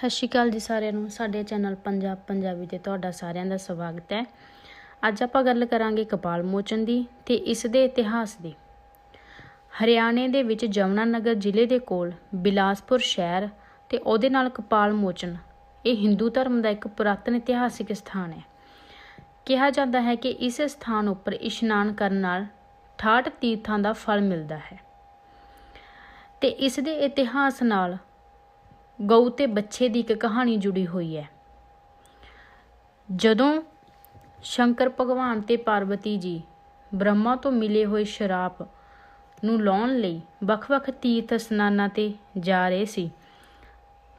ਸਤਿ ਸ਼੍ਰੀ ਅਕਾਲ ਜੀ ਸਾਰਿਆਂ ਨੂੰ। ਸਾਡੇ ਚੈਨਲ ਪੰਜਾਬ ਪੰਜਾਬੀ ਤੇ ਤੁਹਾਡਾ ਸਾਰਿਆਂ ਦਾ ਸਵਾਗਤ ਹੈ। ਅੱਜ ਆਪਾਂ ਗੱਲ ਕਰਾਂਗੇ ਕਪਾਲ ਮੋਚਨ ਦੀ ਤੇ ਇਸ ਦੇ ਇਤਿਹਾਸ ਦੀ। ਹਰਿਆਣੇ ਦੇ ਵਿੱਚ ਜਮਨਾਨਗਰ ਜ਼ਿਲ੍ਹੇ ਦੇ ਕੋਲ ਬਿਲਾਸਪੁਰ ਸ਼ਹਿਰ ਤੇ ਉਹਦੇ ਨਾਲ ਕਪਾਲ ਮੋਚਨ, ਇਹ ਹਿੰਦੂ ਧਰਮ ਦਾ ਇੱਕ ਪੁਰਾਤਨ ਇਤਿਹਾਸਿਕ ਸਥਾਨ ਹੈ। ਕਿਹਾ ਜਾਂਦਾ ਹੈ ਕਿ ਇਸ ਸਥਾਨ ਉੱਪਰ ਇਸ਼ਨਾਨ ਕਰਨ ਨਾਲ 68 ਤੀਰਥਾਂ ਦਾ ਫਲ ਮਿਲਦਾ ਹੈ। ਤੇ ਇਸ ਦੇ ਇਤਿਹਾਸ ਨਾਲ ਗਊ ਤੇ ਬੱਚੇ ਦੀ ਇੱਕ ਕਹਾਣੀ ਜੁੜੀ ਹੋਈ ਹੈ। ਜਦੋਂ ਸ਼ੰਕਰ ਭਗਵਾਨ ਤੇ ਪਾਰਵਤੀ ਜੀ ਬ੍ਰਹਮਾ ਤੋਂ ਮਿਲੇ ਹੋਏ ਸ਼ਰਾਪ ਨੂੰ ਲਾਉਣ ਲਈ ਵੱਖ-ਵੱਖ ਤੀਰਥ ਸਨਾਨਾਂ ਤੇ ਜਾ ਰਹੇ ਸੀ,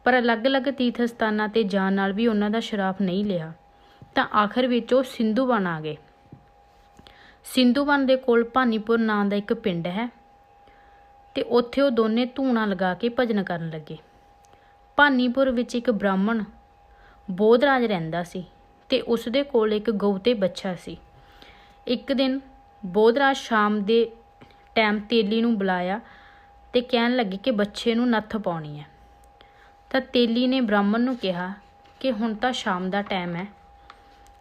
ਪਰ ਅਲੱਗ-ਅਲੱਗ ਤੀਰਥ ਸਥਾਨਾਂ ਤੇ ਜਾਣ ਨਾਲ ਵੀ ਉਹਨਾਂ ਦਾ ਸ਼ਰਾਪ ਨਹੀਂ ਲਿਆ, ਤਾਂ ਆਖਰ ਵਿੱਚ ਉਹ ਸਿੰਧੂਵਨ ਆ ਗਏ। ਸਿੰਧੂਵਨ ਦੇ ਕੋਲ ਭਾਨੀਪੁਰ ਨਾਂ ਦਾ ਇੱਕ ਪਿੰਡ ਹੈ ਤੇ ਉੱਥੇ ਉਹ ਦੋਨੇ ਧੂਣਾ ਲਗਾ ਕੇ ਭਜਨ ਕਰਨ ਲੱਗੇ। ਭਾਨੀਪੁਰ ਵਿੱਚ ਇੱਕ ਬ੍ਰਾਹਮਣ ਬੋਧਰਾਜ ਰਹਿੰਦਾ ਸੀ ਤੇ ਉਸ ਦੇ ਕੋਲ ਇੱਕ ਗਊ ਤੇ ਬੱਚਾ ਸੀ। ਇੱਕ ਦਿਨ ਬੋਧਰਾਜ ਸ਼ਾਮ ਦੇ ਟਾਈਮ ਤੇਲੀ ਨੂੰ ਬੁਲਾਇਆ ਤੇ ਕਹਿਣ ਲੱਗੇ ਕਿ ਬੱਚੇ ਨੂੰ ਨੱਥ ਪਾਉਣੀ ਹੈ। ਤਾਂ ਤੇਲੀ ਨੇ ਬ੍ਰਾਹਮਣ ਨੂੰ ਕਿਹਾ ਕਿ ਹੁਣ ਤਾਂ ਸ਼ਾਮ ਦਾ ਟਾਈਮ ਹੈ,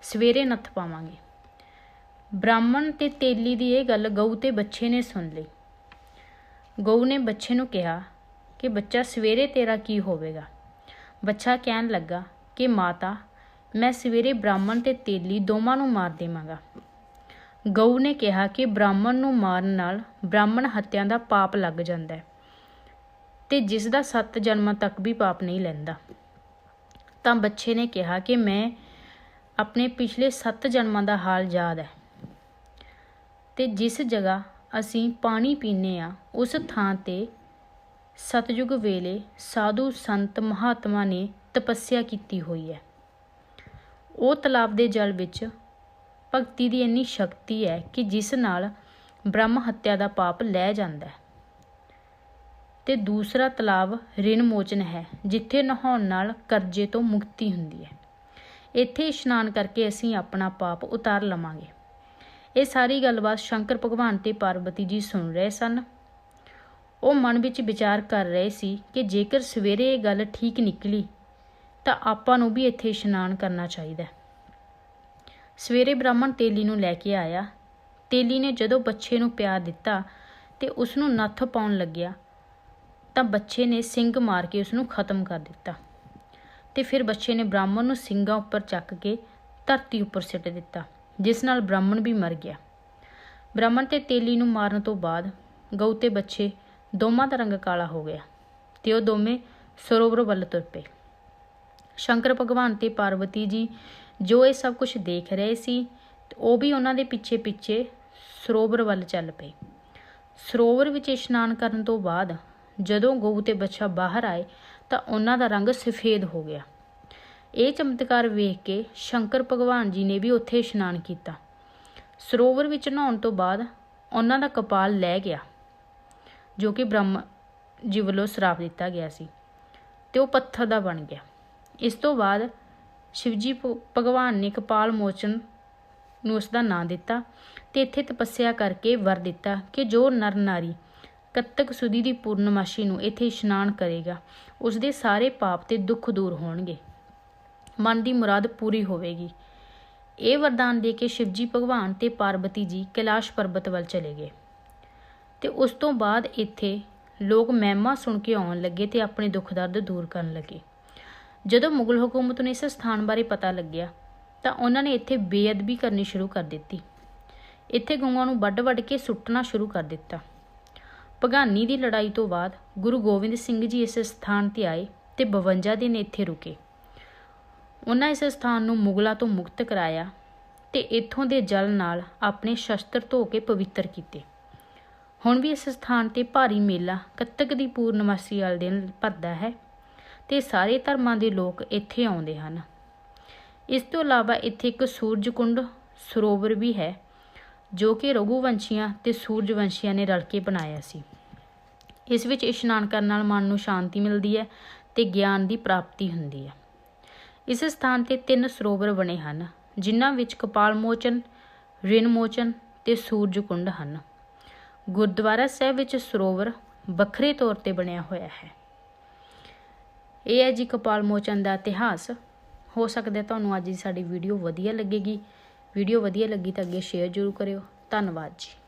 ਸਵੇਰੇ ਨੱਥ ਪਾਵਾਂਗੇ। ਬ੍ਰਾਹਮਣ ਤੇ ਤੇਲੀ ਦੀ ਇਹ ਗੱਲ ਗਊ ਤੇ ਬੱਚੇ ਨੇ ਸੁਣ ਲਈ। ਗਊ ਨੇ ਬੱਚੇ ਨੂੰ ਕਿਹਾ ਕਿ ਬੱਚਾ ਸਵੇਰੇ ਤੇਰਾ ਕੀ ਹੋਵੇਗਾ? ਬੱਚਾ ਕਹਿਣ ਲੱਗਾ ਕਿ, ਮਾਤਾ, ਮੈਂ ਸਵੇਰੇ ਬ੍ਰਾਹਮਣ ਤੇ ਤੇਲੀ ਦੋਵਾਂ ਨੂੰ ਮਾਰ ਦੇਵਾਂਗਾ। ਗਊ ਨੇ ਕਿਹਾ ਕਿ ਬ੍ਰਾਹਮਣ ਨੂੰ ਮਾਰਨ ਨਾਲ ਬ੍ਰਾਹਮਣ ਹੱਤਿਆਂ ਦਾ ਪਾਪ ਲੱਗ ਜਾਂਦਾ ਹੈ ਤੇ ਜਿਸ ਦਾ ਸੱਤ ਜਨਮਾਂ ਤੱਕ ਵੀ ਪਾਪ ਨਹੀਂ ਲੈਂਦਾ। ਤਾਂ ਬੱਚੇ ਨੇ ਕਿਹਾ ਕਿ ਮੈਂ ਆਪਣੇ ਪਿਛਲੇ ਸੱਤ ਜਨਮਾਂ ਦਾ ਹਾਲ ਯਾਦ ਹੈ ਤੇ ਜਿਸ ਜਗ੍ਹਾ ਅਸੀਂ ਪਾਣੀ ਪੀਨੇ ਆ ਉਸ ਥਾਂ ਤੇ ਸਤਜੁਗ ਵੇਲੇ ਸਾਧੂ ਸੰਤ ਮਹਾਤਮਾ ਨੇ ਤਪੱਸਿਆ ਕੀਤੀ ਹੋਈ ਹੈ। ਉਹ ਤਲਾਬ ਦੇ ਜਲ ਵਿੱਚ ਭਗਤੀ ਦੀ ਇੰਨੀ ਸ਼ਕਤੀ ਹੈ ਕਿ ਜਿਸ ਨਾਲ ਬ੍ਰਹਮ ਹੱਤਿਆ ਦਾ ਪਾਪ ਲੈ ਜਾਂਦਾ ਹੈ। ਤੇ ਦੂਸਰਾ ਤਲਾਬ ਰਿਣ ਮੋਚਨ ਹੈ, ਜਿੱਥੇ ਨਹਾਉਣ ਨਾਲ ਕਰਜ਼ੇ ਤੋਂ ਮੁਕਤੀ ਹੁੰਦੀ ਹੈ। ਇੱਥੇ ਇਸ਼ਨਾਨ ਕਰਕੇ ਅਸੀਂ ਆਪਣਾ ਪਾਪ ਉਤਾਰ ਲਵਾਂਗੇ। ਇਹ ਸਾਰੀ ਗੱਲਬਾਤ ਸ਼ੰਕਰ ਭਗਵਾਨ ਤੇ ਪਾਰਵਤੀ ਜੀ ਸੁਣ ਰਹੇ ਸਨ। ਉਹ ਮਨ ਵਿੱਚ ਵਿਚਾਰ ਕਰ ਰਹੇ ਸੀ ਕਿ ਜੇਕਰ ਸਵੇਰੇ ਇਹ ਗੱਲ ਠੀਕ ਨਿਕਲੀ, ਤਾਂ ਆਪਾਂ ਨੂੰ ਵੀ ਇੱਥੇ ਇਸ਼ਨਾਨ ਕਰਨਾ ਚਾਹੀਦਾ ਸਵੇਰੇ ਬ੍ਰਾਹਮਣ ਤੇਲੀ ਨੂੰ ਲੈ ਕੇ ਆਇਆ। ਤੇਲੀ ਨੇ ਜਦੋਂ ਬੱਚੇ ਨੂੰ ਪਿਆਰ ਦਿੱਤਾ ਤੇ ਉਸ ਨੂੰ ਨੱਥ ਪਾਉਣ ਲੱਗਿਆ, ਤਾਂ ਬੱਚੇ ਨੇ ਸਿੰਘ ਮਾਰ ਕੇ ਉਸ ਨੂੰ ਖਤਮ ਕਰ ਦਿੱਤਾ। ਤੇ ਫਿਰ ਬੱਚੇ ਨੇ ਬ੍ਰਾਹਮਣ ਨੂੰ ਸਿੰਘਾਂ ਉੱਪਰ ਚੱਕ ਕੇ ਧਰਤੀ ਉੱਪਰ ਸਿੱਟ ਦਿੱਤਾ, ਜਿਸ ਨਾਲ ਬ੍ਰਾਹਮਣ ਵੀ ਮਰ ਗਿਆ। ਬ੍ਰਾਹਮਣ ਤੇ ਤੇਲੀ ਨੂੰ ਮਾਰਨ ਤੋਂ ਬਾਅਦ ਗਊ ਤੇ ਬੱਚੇ ਦੋਵਾਂ ਦਾ ਰੰਗ ਕਾਲਾ ਹੋ ਗਿਆ ਤੇ ਉਹ ਦੋਵੇਂ ਸਰੋਵਰ ਵੱਲ ਤੁਰ ਪਏ। ਸ਼ੰਕਰ ਭਗਵਾਨ ਤੇ ਪਾਰਵਤੀ ਜੀ ਜੋ ਇਹ ਸਭ ਕੁਝ ਦੇਖ ਰਹੇ ਸੀ ਉਹ ਵੀ ਉਹਨਾਂ ਦੇ ਪਿੱਛੇ ਪਿੱਛੇ ਸਰੋਵਰ ਵੱਲ ਚੱਲ ਪਏ। ਸਰੋਵਰ ਵਿੱਚ ਇਸ਼ਨਾਨ ਕਰਨ ਤੋਂ ਬਾਅਦ ਜਦੋਂ ਗਊ ਤੇ ਬੱਚਾ ਬਾਹਰ ਆਏ ਤਾਂ ਉਹਨਾਂ ਦਾ ਰੰਗ ਸਫੇਦ ਹੋ ਗਿਆ। ਇਹ ਚਮਤਕਾਰ ਵੇਖ ਕੇ ਸ਼ੰਕਰ ਭਗਵਾਨ ਜੀ ਨੇ ਵੀ ਉੱਥੇ ਇਸ਼ਨਾਨ ਕੀਤਾ। ਸਰੋਵਰ ਵਿੱਚ ਨਹਾਉਣ ਤੋਂ ਬਾਅਦ ਉਹਨਾਂ ਦਾ ਕਪਾਲ ਲੈ ਗਿਆ। ਜੋ ਕਿ ਬ੍ਰਹਮ ਜੀ ਵੱਲੋਂ ਸਰਾਪ ਦਿੱਤਾ ਗਿਆ ਸੀ ਤੇ ਉਹ ਪੱਥਰ ਦਾ ਬਣ ਗਿਆ। ਇਸ ਤੋਂ ਬਾਅਦ ਸ਼ਿਵਜੀ ਭਗਵਾਨ ਨੇ ਕਪਾਲ ਮੋਚਨ ਨੂੰ ਉਸ ਦਾ ਨਾਂ ਦਿੱਤਾ ਤੇ ਇੱਥੇ ਤਪੱਸਿਆ ਕਰਕੇ ਵਰ ਦਿੱਤਾ ਕਿ ਜੋ ਨਰ ਨਾਰੀ ਕੱਤਕ ਸੁਦੀ ਦੀ ਪੂਰਨਮਾਸ਼ੀ ਨੂੰ ਇੱਥੇ ਇਸ਼ਨਾਨ ਕਰੇਗਾ, ਉਸ ਦੇ ਸਾਰੇ ਪਾਪ ਤੇ ਦੁੱਖ ਦੂਰ ਹੋਣਗੇ। ਮਨ ਦੀ ਮੁਰਾਦ ਪੂਰੀ ਹੋਵੇਗੀ। ਇਹ ਵਰਦਾਨ ਦੇ ਕੇ ਸ਼ਿਵਜੀ ਭਗਵਾਨ ਤੇ ਪਾਰਵਤੀ ਜੀ ਕੈਲਾਸ਼ ਪਰਬਤ ਵੱਲ ਚਲੇ ਗਏ। ਤੇ ਉਸ ਤੋਂ ਬਾਅਦ ਇੱਥੇ ਲੋਕ ਮਹਿਮਾ ਸੁਣ ਕੇ ਆਉਣ ਲੱਗੇ ਤੇ ਆਪਣੇ ਦੁੱਖ ਦਰਦ ਦੂਰ ਕਰਨ ਲੱਗੇ। ਜਦੋਂ ਮੁਗਲ ਹਕੂਮਤ ਨੂੰ ਇਸ ਸਥਾਨ ਬਾਰੇ ਪਤਾ ਲੱਗਿਆ, ਤਾਂ ਉਹਨਾਂ ਨੇ ਇੱਥੇ ਬੇਅਦਬੀ ਕਰਨੀ ਸ਼ੁਰੂ ਕਰ ਦਿੱਤੀ। ਇੱਥੇ ਗਊਆਂ ਨੂੰ ਵੱਢ-ਵੱਢ ਕੇ ਸੁੱਟਣਾ ਸ਼ੁਰੂ ਕਰ ਦਿੱਤਾ। ਭਗਾਨੀ ਦੀ ਲੜਾਈ ਤੋਂ ਬਾਅਦ ਗੁਰੂ ਗੋਬਿੰਦ ਸਿੰਘ ਜੀ ਇਸ ਸਥਾਨ ਤੇ ਆਏ ਤੇ 52 ਦਿਨ ਇੱਥੇ ਰੁਕੇ। ਉਹਨਾਂ ਇਸ ਸਥਾਨ ਨੂੰ ਮੁਗਲਾਂ ਤੋਂ ਮੁਕਤ ਕਰਾਇਆ ਤੇ ਇੱਥੋਂ ਦੇ ਜਲ ਨਾਲ ਆਪਣੇ ਸ਼ਸਤਰ ਧੋ ਕੇ ਪਵਿੱਤਰ ਕੀਤੇ। ਹੁਣ ਵੀ ਇਸ ਸਥਾਨ ਤੇ ਭਾਰੀ ਮੇਲਾ ਕੱਤਕ ਦੀ ਪੂਰਨਮਾਸੀ ਵਾਲੇ ਦਿਨ ਭਰਦਾ ਹੈ ਤੇ ਸਾਰੇ ਧਰਮਾਂ ਦੇ ਲੋਕ ਇੱਥੇ ਆਉਂਦੇ ਹਨ। ਇਸ ਤੋਂ ਇਲਾਵਾ ਇੱਥੇ ਇੱਕ ਸੂਰਜ ਕੁੰਡ ਸਰੋਵਰ ਵੀ ਹੈ, ਜੋ ਕਿ ਰਘੂਵੰਸ਼ੀਆਂ ਤੇ ਸੂਰਜਵੰਸ਼ੀਆਂ ਨੇ ਰਲ ਕੇ ਬਣਾਇਆ ਸੀ। ਇਸ ਵਿੱਚ ਇਸ਼ਨਾਨ ਕਰਨ ਨਾਲ ਮਨ ਨੂੰ ਸ਼ਾਂਤੀ ਮਿਲਦੀ ਹੈ ਤੇ ਗਿਆਨ ਦੀ ਪ੍ਰਾਪਤੀ ਹੁੰਦੀ ਹੈ। ਇਸ ਸਥਾਨ ਤੇ ਤਿੰਨ ਸਰੋਵਰ ਬਣੇ ਹਨ, ਜਿਨ੍ਹਾਂ ਵਿੱਚ ਕਪਾਲ ਮੋਚਨ ਰਿਣ ਮੋਚਨ ਤੇ ਸੂਰਜ ਕੁੰਡ ਹਨ। ਗੁਰਦੁਆਰਾ ਸਾਹਿਬ ਵਿੱਚ ਸਰੋਵਰ ਵੱਖਰੇ ਤੌਰ ਤੇ ਬਣਿਆ ਹੋਇਆ ਹੈ। ਇਹ ਹੈ ਜੀ ਕਪਾਲ ਮੋਚਨ ਦਾ ਇਤਿਹਾਸ। ਹੋ ਸਕਦਾ ਤੁਹਾਨੂੰ ਅੱਜ ਦੀ ਸਾਡੀ ਵੀਡੀਓ ਵਧੀਆ ਲੱਗੇਗੀ। ਵੀਡੀਓ ਵਧੀਆ ਲੱਗੀ ਤਾਂ ਅੱਗੇ ਸ਼ੇਅਰ ਜ਼ਰੂਰ ਕਰਿਓ। ਧੰਨਵਾਦ ਜੀ।